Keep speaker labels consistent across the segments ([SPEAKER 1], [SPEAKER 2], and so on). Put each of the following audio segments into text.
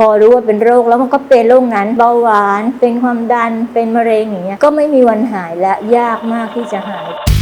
[SPEAKER 1] พอรู้ว่าเป็นโรคแล้วมันก็เป็นโรคนั้นเบาหวาน เป็นความดันเป็นมะเร็งอย่างเงี้ยก็ไม่มีวันหายและยากมากที่จะหาย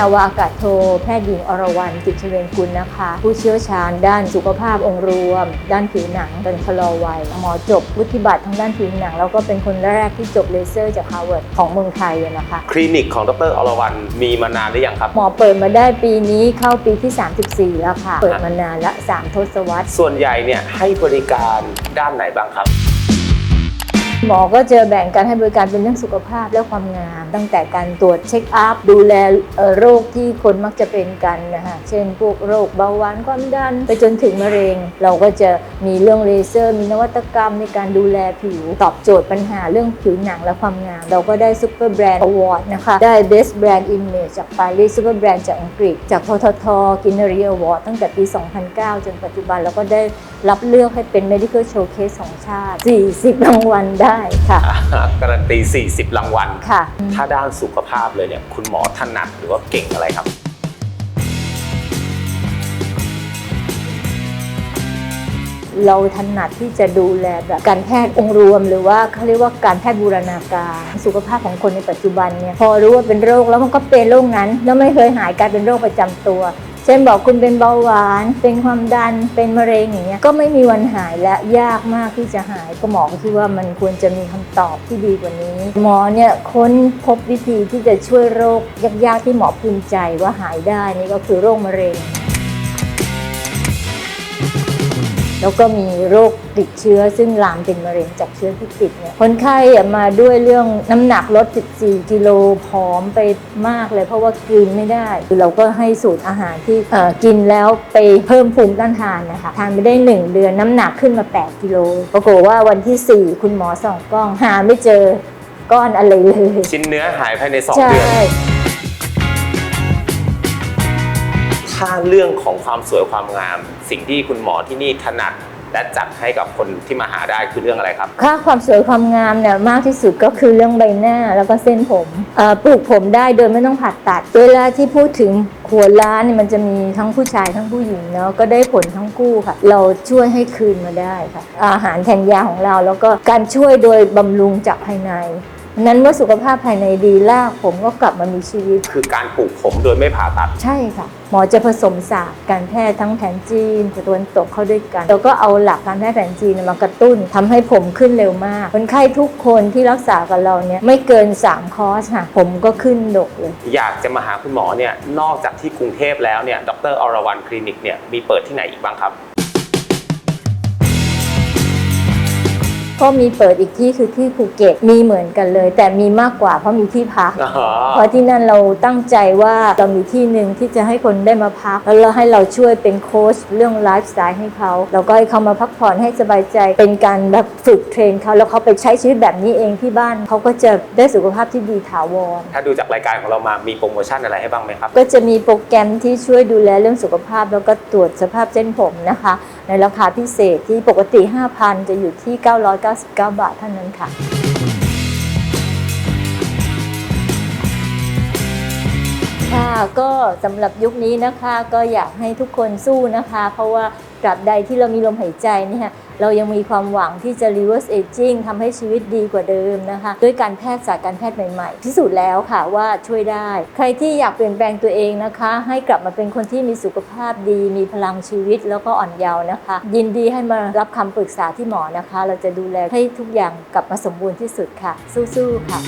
[SPEAKER 1] นาวาอากาศโท แพทย์หญิงอรวรรณกิจเชเวงกุลนะคะ ผู้เชี่ยวชาญด้านสุขภาพองค์รวม ด้านผิวหนังเป็นชะลอวัย หมอจบวุฒิบัตรทางด้านผิวหนัง แล้วก็เป็นคนแรกที่จบเลเซอร์จากฮาร์วาร์ดของเมืองไทยอะนะคะ
[SPEAKER 2] คลินิกของดรอรวรรณมีมานานหรือยังครับ
[SPEAKER 1] หมอเปิดมาได้ปีนี้เข้าปีที่ 34 แล้วค่ะ เปิดมานานละ 3 ทศวรรษ
[SPEAKER 2] ส่วนใหญ่เนี่ยให้บริการด้านไหนบ้างครับ
[SPEAKER 1] หมอก็จะแบ่งการให้บริการเป็นเรื่องสุขภาพและความงาม ตั้งแต่การตรวจเช็คอัพดูแลโรคที่คนมักจะเป็นกันนะคะเช่นพวกโรคเบาหวานความดัน ไปจนถึงมะเร็ง เราก็จะมีเรื่องเลเซอร์ มีนวัตกรรมในการดูแลผิว ตอบโจทย์ปัญหาเรื่องผิวหนังและความงาม เราก็ได้ซูเปอร์แบรนด์อวอร์ดนะคะได้ Best Brand Image จากปารีสซูเปอร์แบรนด์จากอังกฤษ จากทททกินเรีอวอร์ดตั้งแต่ปี 2009 จนปัจจุบันแล้วก็ได้รับเลือกให้เป็น Medical Showcase ของชาติ 40 รางวัลได้ค่ะ
[SPEAKER 2] การันตี 40 รางวัล
[SPEAKER 1] ค่ะ
[SPEAKER 2] ถ้าด้านสุขภาพเลยเนี่ยคุณหมอถนัดหรือว่าเก่งอะไรครับ
[SPEAKER 1] เราถนัดที่จะดูแลแบบการแพทย์องค์รวม หรือว่าเขาเรียกว่าการแพทย์บูรณาการสุขภาพของคนในปัจจุบันเนี่ยพอรู้ว่าเป็นโรคแล้วมันก็เป็นโรคนั้น แล้วไม่เคยหายกลายเป็นโรคประจำตัวเช่นบอกคุณเป็นเบาหวาน เป็นความดันเป็นมะเร็งอย่างเงี้ยก็ไม่มีวันหายและยากมากที่จะหายก็หมอคิดว่ามันควรจะมีคำตอบที่ดีกว่านี้ หมอเนี่ยค้นพบวิธีที่จะช่วยโรคยากๆที่หมอภูมิใจว่าหายได้นี่ก็คือโรคมะเร็ง แล้วก็มีโรคติดเชื้อ ซึ่งลามเป็นมะเร็งจากเชื้อที่ติดเนี่ยคนไข้อะมาด้วยเรื่องน้ำหนักลด 14 กิโลผอมไปมากเลยเพราะว่ากลืนไม่ได้คือเราก็ให้สูตรอาหารที่เอ่อกินแล้วไปเพิ่มภูมิต้านทานนะคะทานไปได้ 1 เดือนน้ำหนักขึ้นมา 8 กิโลปรากฏว่าวันที่ 4 คุณหมอส่องกล้องหาไม่เจอก้อนอะไรเลย
[SPEAKER 2] ชิ้นเนื้อหายภายใน2
[SPEAKER 1] ใช่
[SPEAKER 2] เดือน ถ้าเรื่องของความสวยความงาม สิ่งที่คุณหมอที่นี่ถนัดและจัดให้กับคนที่มาหาได้คือเรื่องอะไรครับ
[SPEAKER 1] ค่าความสวยความงามเนี่ยมากที่สุดก็คือเรื่องใบหน้าแล้วก็เส้นผมปลูกผมได้โดยไม่ต้องผ่าตัด เวลาที่พูดถึงหัวล้านเนี่ยมันจะมีทั้งผู้ชายทั้งผู้หญิงเนาะก็ได้ผลทั้งคู่ค่ะ เราช่วยให้คืนมาได้ค่ะ อาหารแทนยาของเราแล้วก็การช่วยโดยบำรุงจากภายใน นั้นเมื่อสุขภาพภายในดีลากผมก็กลับมามีชีวิต
[SPEAKER 2] คือการปลูกผมโดยไม่ผ่าตัด
[SPEAKER 1] ใช่ค่ะ หมอจะผสมศาสตร์การแพทย์ทั้งแผนจีนกับตะวันตกเข้าด้วยกัน แล้วก็เอาหลักการแพทย์แผนจีนมากระตุ้นทำให้ผมขึ้นเร็วมาก คนไข้ทุกคนที่รักษากับเราเนี่ยไม่เกิน 3 คอร์สค่ะ ผมก็ขึ้นดกเลย
[SPEAKER 2] อยากจะมาหาคุณหมอเนี่ยนอกจากที่กรุงเทพแล้วเนี่ยดรอรวรรณคลินิกเนี่ยมีเปิดที่ไหนอีกบ้างครับ
[SPEAKER 1] ก็มีเปิดอีกที่คือที่ภูเก็ตมีเหมือนกันเลย แต่มีมากกว่าเพราะมีที่พัก
[SPEAKER 2] อ๋อ
[SPEAKER 1] เพราะที่นั่นเราตั้งใจว่าเรามีที่หนึ่งที่จะให้คนได้มาพัก แล้วเราให้เราช่วยเป็นโค้ชเรื่องไลฟ์สไตล์ให้เขาแล้วก็ให้เขามาพักผ่อนให้สบายใจ เป็นการแบบฝึกเทรนเขาแล้วเขาไปใช้ชีวิตแบบนี้เองที่บ้านเขาก็จะได้สุขภาพที่ดีถาวร
[SPEAKER 2] ถ้าดูจากรายการของเรามามีโปรโมชั่นอะไรให้บ้างไหมครับ
[SPEAKER 1] ก็จะมีโปรแกรมที่ช่วยดูแลเรื่องสุขภาพ แล้วก็ตรวจสภาพเส้นผมนะคะ ในราคาพิเศษที่ปกติ 5,000 จะอยู่ที่ 999 บาทเท่านั้นค่ะ ค่ะก็สำหรับยุคนี้นะคะก็อยากให้ทุกคนสู้นะคะ เพราะว่าตราบใดที่เรามีลมหายใจเนี่ยเรายังมีความหวังที่จะ reverse aging ทำให้ชีวิตดีกว่าเดิมนะคะ ด้วยการแพทย์ศาสตร์การแพทย์ใหม่ ๆ พิสูจน์แล้วค่ะว่าช่วยได้ ใครที่อยากเปลี่ยนแปลงตัวเองนะคะ ให้กลับมาเป็นคนที่มีสุขภาพดี มีพลังชีวิตแล้วก็อ่อนเยาว์นะคะ ยินดีให้มารับคำปรึกษาที่หมอนะคะ เราจะดูแลให้ทุกอย่างกลับมาสมบูรณ์ที่สุดค่ะ สู้ๆค่ะ